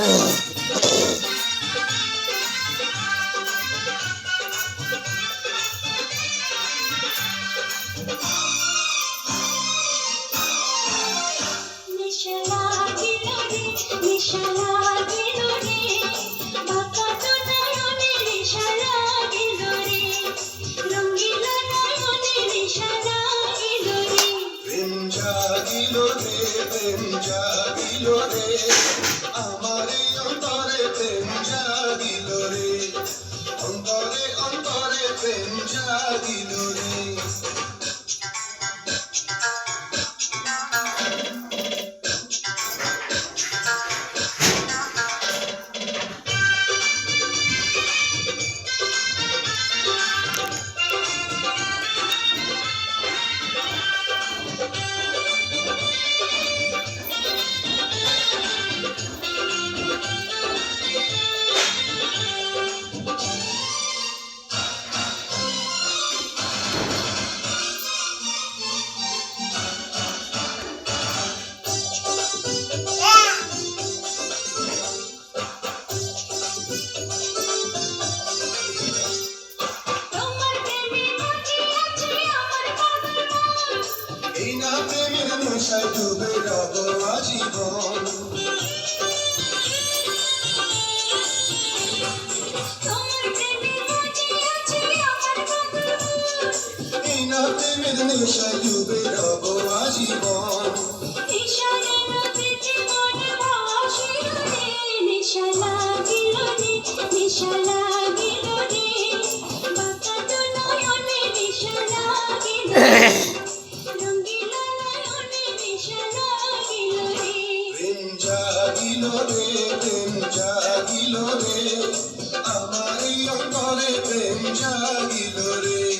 ああ。চাহিল রে প্রেম চাহিল রে। আমারিও তরে প্রেম চাহিল রে। অন্তরে অন্তরে প্রেম চাহিল রে। আশায় ডুবে রব আজীবন। প্রেমের নেশায় ডুবে রব আজীবন। নেশা লাগিল নেশা জাগিল রে আমার অন্তরে প্রেম জাগিল রে।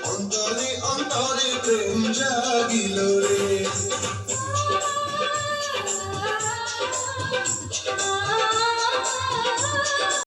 লাগিল